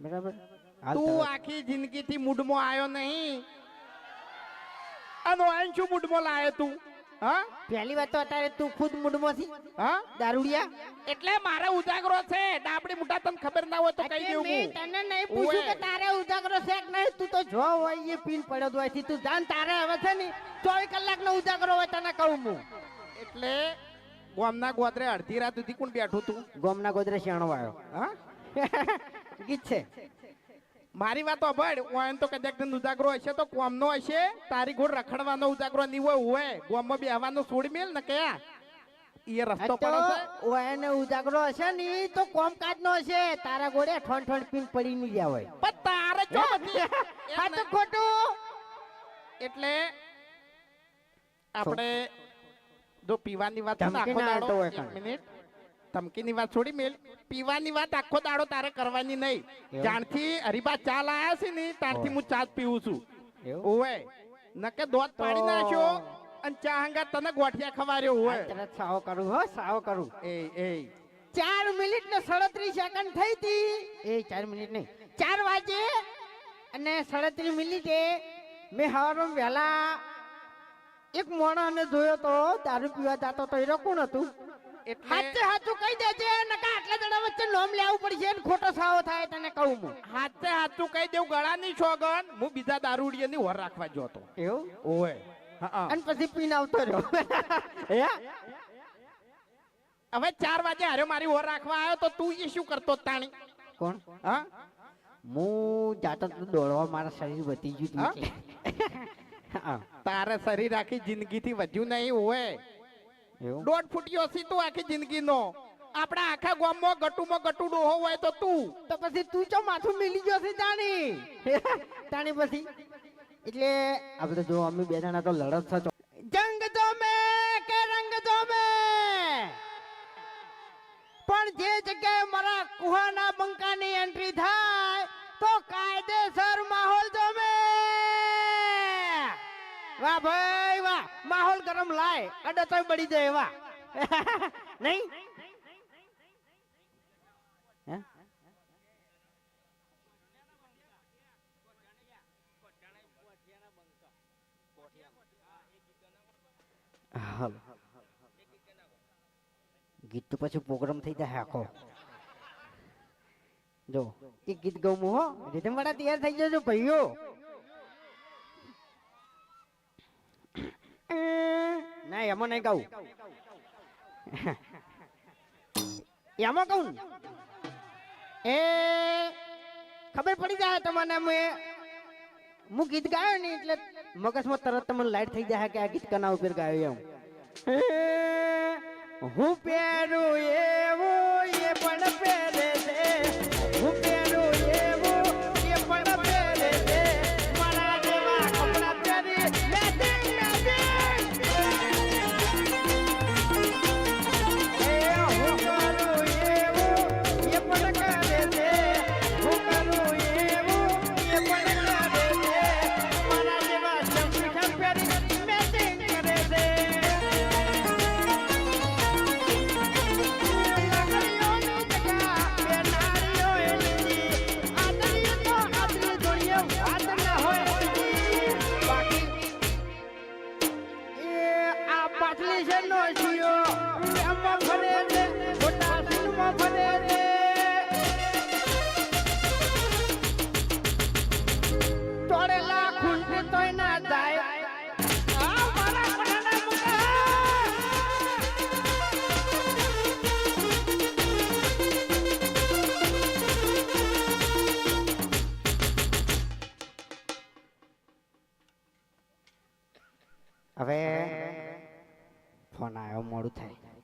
બરાબર? તું. આખી જિંદગીથી મૂડમાં આવ્યો નહીં. અને આઈને શું મૂડમાં લાયો તું? હા? પહેલી વાત તો અત્યારે તું ખુદ મૂડમાંથી. હા? દારૂડિયા. એટલે મારે ઉજાગરો છે. ડાબડી મોટા તને ખબર ના હોય તો કહી દેવું મેં. તને નહીં પૂછ્યું કે તારે ઉજાગરો છે કે નહીં? તું તો જો હોય એ પીન પડ્યો હોયથી તું જાન તારે હવે છે ને ચોવીસ કલાકનો ઉજાગરો હોય તને કહું હું. એટલે ગોમના ગોદરે અડધી રાત સુધી કોણ બેઠું તું? ગોમના ગોદરે શેણો આવ્યો હા? ગીત છે. મારી વાત અભડ ઓયન તો કદાચ ઉજાગરો હશે તો કોમનો હશે. તારી ગોળ રખડવાનો ઉજાગરો નહીં હોય હોય. ગોમમાં બેહવાનો છોડી મેલ ને કયા? એ રસ્તો આ પડે છે. ઓયને ઉજાગરો હશે ને એ તો કોમકાજ નો હશે. તારા ગોળે ઠણ ઠણ પીન પડી નહીં જાય હોય. પણ તારે બધી હા તો ખોટું. એટલે આપણે જો પીવાની વાત આખો દાડો એક મિનિટ. ધમકીની વાત છોડી મેલ પીવાની વાત આખો દાડો તારે કરવાની નહીં. જાણથી હરીબા ચા લાયા છે ને ત્યારથી હું ચા પીવું છું. ઓવે. નકે દોત પાડી નાખ્યો અને ચા હંગા તને ગોઠિયા ખવાર્યો હોય સાવ કરું હો સાવ કરું. એ એ. ચાર મિનિટ ને સડત્રીસ સેકન્ડ થઈ હતી. એ ચાર મિનિટ નહીં. ચાર વાગે અને સડત્રીસ મિનિટે મેં હવારમાં વહેલા એક મોણસને જોયો તો દારૂ પીવા જતો તો એ કોણ હતું? એટલે હાથું કહી દેજે નકા આટલા જણા વચ્ચે નોમ લેવું પડશે ને ખોટો સાવો થાય તને કહું હું. હાથે હાથું કહી દેવું ગળાની છોગન હું બીજા દારૂડિયાની હોર રાખવા જોતો એવું? ઓય અને પછી પીન આવતો રહ્યો. હે? હવે ચાર વાગે હારે મારી હોર રાખવા આવ્યો તો તું એ શું કરતો તાણી? કોણ? હા? હું જાતો દોડવા મારા શરીર વધી ગયું? હતું તારે શરીર આખી જિંદગીથી વધ્યું નહીં હોય દોઢ ફૂટ્યો છી તું આખી જિંદગીનો. આપણા આખા ગામમાં ગટુમાં ગટુ ડોહો હોય તો તું. તો પછી તું ચો માથું મિલી ગયો છે તાણી તાણી પછી? એટલે આપણે જો અમે બે જણા તો લડત છો જંગ જો મે કે રંગ જો મે પણ જે જગ્યાએ મારા કુહાના બંકાની એન્ટ્રી થાય વાહ ભાઈ વાહ, માહોલ ગરમ લાય અડે તો બળી જાય, વાહ. નહીં? ગીત તો પછી પ્રોગ્રામ થઈ જાય આખો. જો, એક ગીત ગૌ હું રીધમ વાળા તૈયાર થઈ જજો ભાઈઓ. ના, એમાં નહીં કહું. એમાં કહું એ, ખબર પડી જાય તમને મેં હું ગીત ગાયો ને એટલે મગજમાં તરત તમને લાઈટ થઈ જાય કે આ ગીત કના ઉપર ગાયો એમ. હું પહેરું એવું એ પણ હવે ફોન આવ્યો મોડું થાય.